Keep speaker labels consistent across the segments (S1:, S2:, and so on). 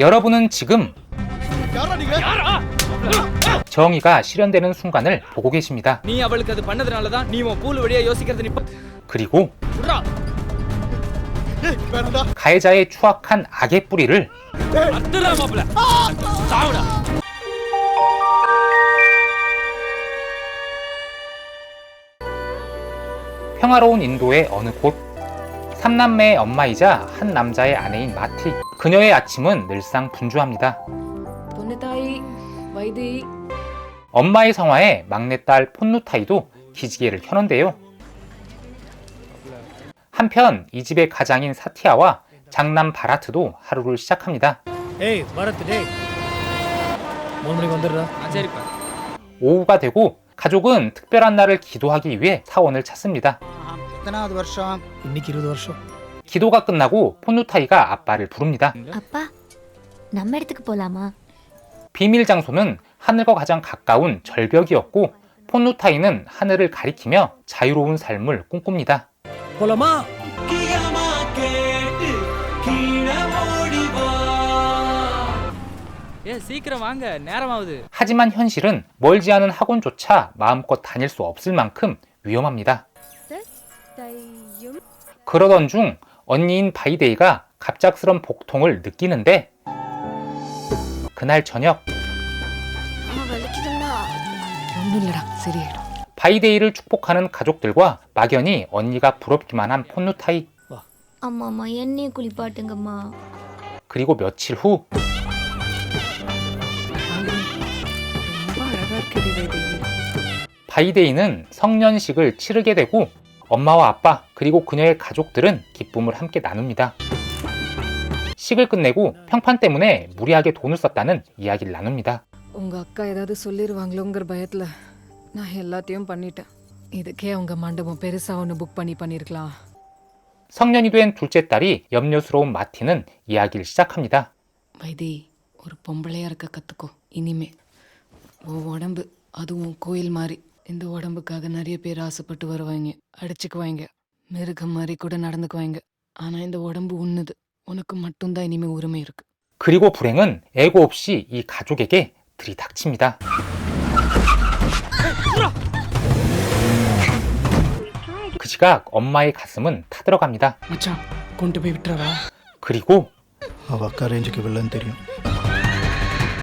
S1: 여러분은 지금. 정의가 실현되는 순간을 보고 계십니다. 그리고 가해자의 추악한 악의 뿌리를 평화로운 인도의 어느 곳? 삼남매의 엄마이자 한 남자의 아내인 마티. 그녀의 아침은 늘상 분주합니다. 엄마의 성화에 막내딸 폰누타이도 기지개를 켜는데요. 한편 이 집의 가장인 사티아와 장남 바라트도 하루를 시작합니다.
S2: 음.
S1: 오후가 되고 가족은 특별한 날을 기도하기 위해 사원을 찾습니다. 기도가 끝나고 폰누타이가 아빠를 부릅니다.
S3: 아빠, 남말 듣고 라마.
S1: 비밀 장소는 하늘과 가장 가까운 절벽이었고 폰누타이는 하늘을 가리키며 자유로운 삶을 꿈꿉니다.
S2: 볼라마.
S1: 하지만 현실은 멀지 않은 학원조차 마음껏 다닐 수 없을 만큼 위험합니다. 그러던 중 언니인 바이데이가 갑작스런 복통을 느끼는데 그날 저녁
S4: ஒன்றும் இல்லடா சரியாயிடும்
S1: 바이데이를 축복하는 가족들과 막연히 언니가 부럽기만 한 폰누타이
S3: அம்மா அம்மா என்னையும் குளிப்பாட்டுங்கம்மா
S1: 그리고 며칠 후
S4: ரொம்ப அழகா இருக்குது வைதி
S1: 바이데이는 성년식을 치르게 되고 엄마와 아빠 그리고 그녀의 가족들은 기쁨을 함께 나눕니다. 식을 끝내고 평판 때문에 무리하게 돈을 썼다는 이야기를 나눕니다.
S4: உங்க அக்கா ஏதாவது சொல்லிடுவாங்களோங்கிற பயத்துல நான் எல்லாத்தையும் பண்ணிட்டேன் இதுக்கே அவங்க மண்டபம் பெருசா ஒன்று புக் பண்ணி பண்ணிருக்கலாம்
S1: 성년이 된 둘째 딸이 염려스러운 마티는 이야기를 시작합니다.
S4: வைதி ஒரு பொம்பளையா இருக்க கத்துக்கோ இனிமே உன் உடம்பு அதுவும் கோயில் மாதிரி இந்த உடம்புக்காக நிறைய பேர் ஆசைப்பட்டு வருவாங்க அடிச்சுக்குவாங்க மிருகம் மாதிரி கூட நடந்துக்குவாங்க ஆனா இந்த உடம்பு உண்ணுது உனக்கு மட்டும்தான் இனிமே உரிமை இருக்கு
S1: 그리고 불행은 애고 없이 이 가족에게 들이닥칩니다. 그 시각 엄마의 가슴은 타들어갑니다.
S5: மச்சான் கொண்டு போய் விட்டுறா
S1: 그리고
S6: அவ அக்கா ரேஞ்சுக்கு வில்லன்னு தெரியும்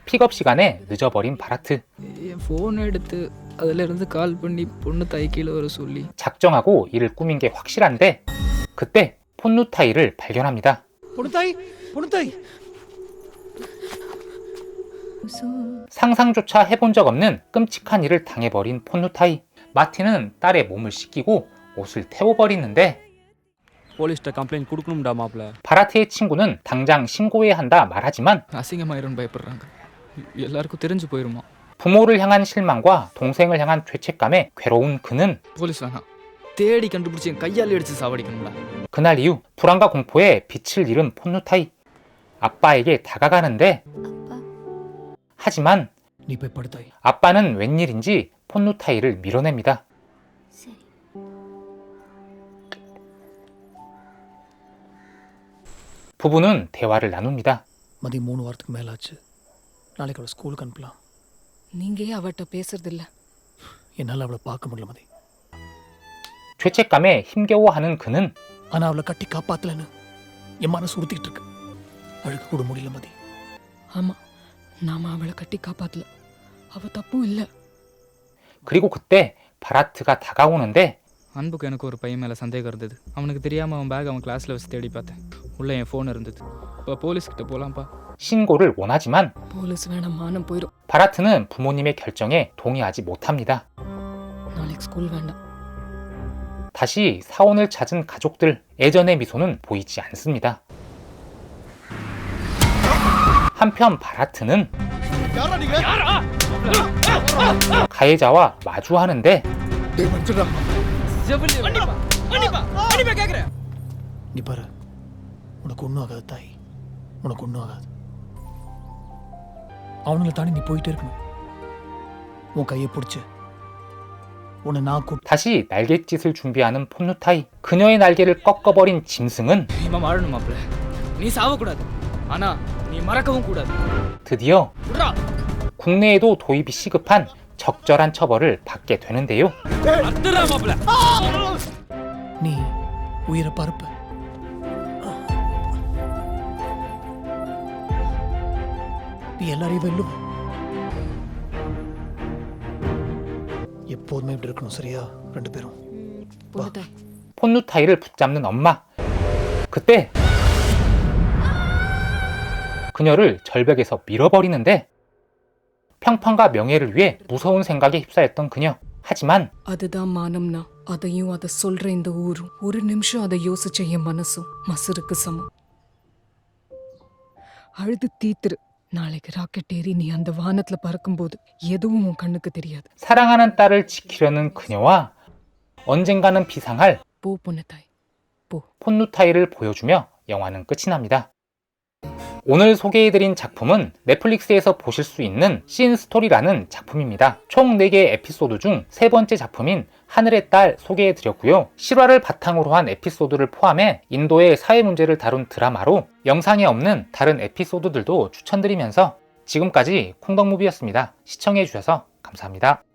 S1: 픽업 시간에 늦어버린 바라트.
S2: என் ஃபோன் எடுத்து அதுல இருந்து கால் பண்ணி பொண்ணு தாய் கீழே வர சொல்லி
S1: 작정하고 이를 꾸민 게 확실한데 그때 폰누타이를 발견합니다.
S5: பொண்ணுத்தாய் பொண்ணுத்தாய்
S1: 상상조차 해본 적 없는 끔찍한 일을 당해버린 폰누타이. 마티는 딸의 몸을 씻기고 옷을 태워버리는데
S2: போலீஸ்ட்ட கம்ப்ளைண்ட் கொடுக்கணும்டா மாப்பிள
S1: 바라트의 친구는 당장 신고해야 한다 말하지만
S2: அசிங்கமாயிரும் பயப்படுறாங்க எல்லாருக்கும் தெரிஞ்சு போயிருமா
S1: 부모를 향한 실망과 동생을 향한 죄책감에 괴로운 그는
S2: போலீஸ் வேணாம் தேடி கண்டுபிடிச்சி என் கையால் அடிச்சு சாவடிக்கணும்டா
S1: 그날 이후 불안과 공포에 빛을 잃은 폰누타이. 아빠에게 다가가는데
S3: அப்பா
S1: 하지만
S5: நீ போய் படுத்தாய்
S1: 아빠는 웬일인지 폰누타이를 밀어냅니다.
S3: சரி
S1: 부부는 대화를 나눕니다.
S4: நீங்க ஏன் அவட்ட பேசுறது இல்ல
S5: என்னால் அவளை பார்க்க முடியல மதி
S1: 죄책감에 힘겨워하는 그는
S5: ஆனா அவளை கட்டி காப்பாத்தலன்னு என் மனசு உறுத்திக்கிட்டு இருக்கு அழுக கூட முடியல மதி
S4: ஆமா நாம அவளை கட்டி காப்பாத்தல அவ தப்பும் இல்ல
S1: 그리고 그때 바라트가 다가오는데
S2: அன்புக்கு எனக்கு ஒரு பையன் மேலே சந்தேகம் இருந்தது அவனுக்கு தெரியாமல் அவன் பேக் அவன் கிளாஸில் வச்சு தேடி பார்த்தேன் உள்ளே என் ஃபோன் இருந்தது இப்போ போலீஸ்கிட்ட போகலாம்ப்பா
S1: 신고를 원하지만 바라트는 부모님의 결정에 동의하지 못합니다. 다시 사원을 찾은 가족들 예전의 미소는 보이지 않습니다. 한편 바라트는 가해자와 마주하는데
S5: அவனுங்களை தாண்டி நீ போயிட்டே இருக்கணும் உன் கையை பிடிச்சி உன்னை நான் கூப்பிட்டு
S1: 다시 날갯짓을 준비하는 폰누타이 그녀의 날개를 꺾어버린 짐승은
S2: இவன் வாழணும் மாப்பிள நீ சாவக்கூடாது ஆனால் நீ மறக்கவும் கூடாது
S1: 드디어
S2: விட்றா
S1: 국내에도 도입이 시급한 적절한 처벌을 받게 되는데요.
S2: அத்துறா மாப்பிள்ள
S5: நீ உயிரை பரப்ப நீ எல்லாரையும் வெல்லுவ எப்போதுமே இப்படி இருக்கணும் சரியா ரெண்டு பேரும்
S4: பொண்ணுத்தாய்
S1: 폰누타이를 붙잡는 엄마. 그때 그녀를 절벽에서 밀어버리는데 평판과 명예를 위해 무서운 생각에 휩싸였던 그녀. 하지만
S4: அதுதான் மானம்னா அதையும் அதை சொல்ற இந்த ஊரும் ஒரு நிமிஷம் அதை யோசிச்ச என் மனசும் மசருக்கு சமம் அழுது தீத்துரு நாளைக்கு ராக்கெட் ஏறி நீ அந்த வானத்துல பறக்கும்போது எதுவும் உன் கண்ணுக்கு தெரியாது
S1: 사랑하는 딸을 지키려는 그녀와 언젠가는 비상할
S4: போ பொண்ணுத்தாய்
S1: 폰누타이를 보여주며 영화는 끝이 납니다. 오늘 소개해드린 작품은 넷플릭스에서 보실 수 있는 씬 스토리라는 작품입니다. 총 4개의 에피소드 중 세 번째 작품인 하늘의 딸 소개해드렸고요. 실화를 바탕으로 한 에피소드를 포함해 인도의 사회 문제를 다룬 드라마로 영상에 없는 다른 에피소드들도 추천드리면서 지금까지 콩덕무비였습니다. 시청해주셔서 감사합니다.